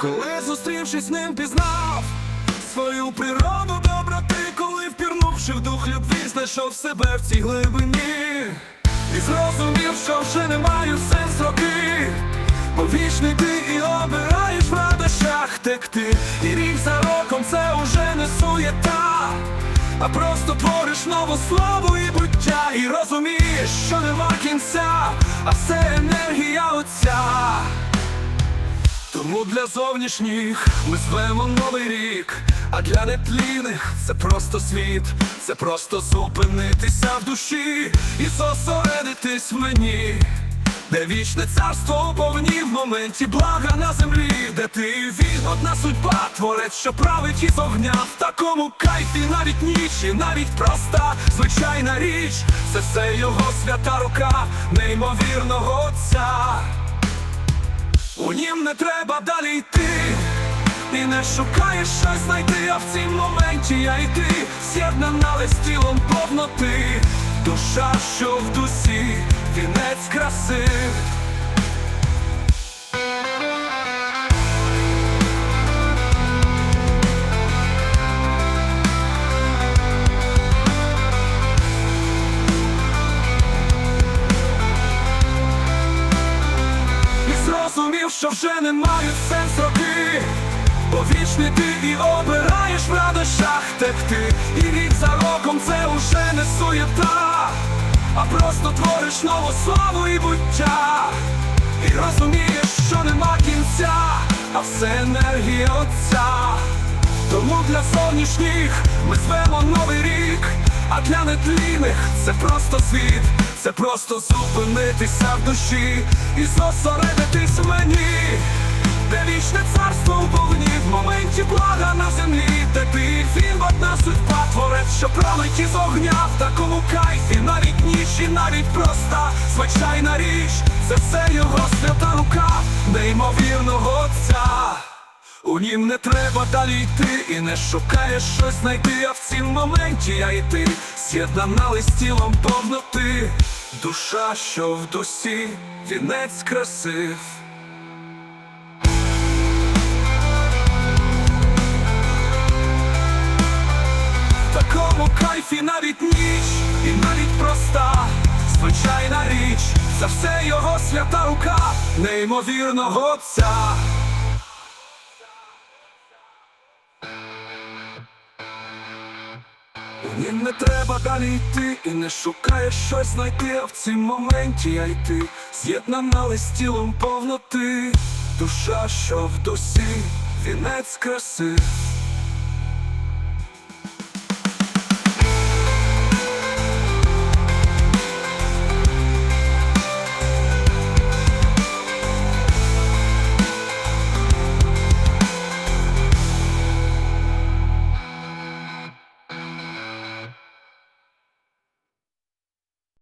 Коли зустрівшись з ним, пізнав свою природу доброти, коли впірнувши в дух любві, знайшов себе в цій глибині. І зрозумів, що вже не маю сенс роки, бо вічний ти і обираєш в радощах текти, і рік за роком це уже не суєта, а просто твориш нову славу і буття, і розумієш, що нема кінця, а все енергія зовнішніх. Ми звемо новий рік, а для нетлінних це просто світ, це просто зупинитися в душі і зосередитись в мені, де вічне царство повні в моменті блага на землі, де ти і він, одна судьба, творець, що править із огня. В такому кайфі, навіть ніч, і навіть проста, звичайна річ, це все його свята рука, неймовірного отця. У нім не треба далі йти, і не шукаєш щось знайти, а в цім моменті я і ти. З'єднана з тілом повноти, душа, що в дусі, вінець краси. Що вже не мають сенс роки, бо ти і обираєш в радощах текти, і рік за роком це уже не суєта, а просто твориш нову славу і буття, і розумієш, що нема кінця, а все енергія отця. Тому для зовнішніх ми звемо новий рік, а для нетлінних це просто світ, це просто зупинитися в душі і зосередитись мені, де вічне царство у повні в моменті блага на землі, де ти він одна судьба, творець, що править із огня. В такому кайфі, навіть ніч і навіть проста. Звичайна річ, це все його свята рука, неймовірного отця. У нім не треба далі йти і не шукаєш щось знайти, а в цім моменті я і ти з'єднана з тілом повноти, душа, що в дусі, вінець красив. Такому кайфі навіть ніч і навіть проста звичайна річ, за все його свята рука, неймовірного отця. Нім не треба далі йти і не шукаєш щось знайти, а в цім моменті я йти з'єднана з тілом повноти, душа, що в дусі, вінець красив.